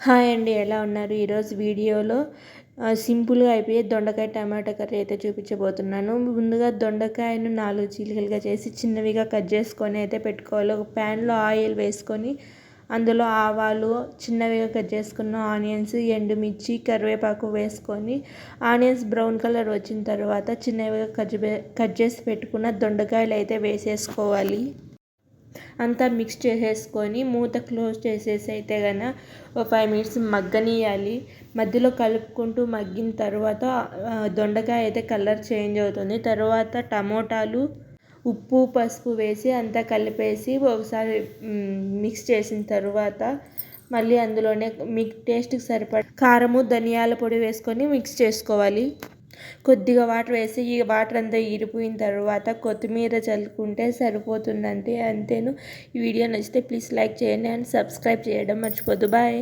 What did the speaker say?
Hi అండి ఎలా ఉన్నారు? ఈరోజు వీడియోలో సింపుల్గా అయిపోయే దొండకాయ టమాటా కర్రీ అయితే చూపించబోతున్నాను. ముందుగా దొండకాయను నాలుగు చీలికలుగా చేసి చిన్నవిగా కట్ చేసుకొని అయితే పెట్టుకోవాలి. ఒక ప్యాన్లో ఆయిల్ వేసుకొని అందులో ఆవాలు చిన్నవిగా కట్ చేసుకున్న ఆనియన్స్ ఎండుమిర్చి కరివేపాకు వేసుకొని ఆనియన్స్ బ్రౌన్ కలర్ వచ్చిన తర్వాత చిన్నవిగా కట్ కట్ చేసి పెట్టుకున్న దొండకాయలు అయితే వేసేసుకోవాలి. అంతా మిక్స్ చేసేసుకొని మూత క్లోజ్ చేసేసి అయితే కన ఒక ఫైవ్ మినిట్స్ మగ్గనియాలి మధ్యలో కలుపుకుంటూ మగ్గిన తర్వాత దొండకాయ అయితే కలర్ చేంజ్ అవుతుంది. తర్వాత టమోటాలు ఉప్పు పసుపు వేసి అంతా కలిపేసి ఒకసారి మిక్స్ చేసిన తర్వాత మళ్ళీ అందులోనే మీకు టేస్ట్కి సరిపడ కారము ధనియాల పొడి వేసుకొని మిక్స్ చేసుకోవాలి. కొద్దిగా వాటర్ వేసి ఈ వాటర్ అంతా ఇరిపోయిన తర్వాత కొత్తిమీర చల్లుకుంటే సరిపోతుందంటే అంతేను. ఈ వీడియో నచ్చితే ప్లీజ్ లైక్ చేయండి అండ్ సబ్స్క్రైబ్ చేయడం మర్చిపోద్దు. బాయ్.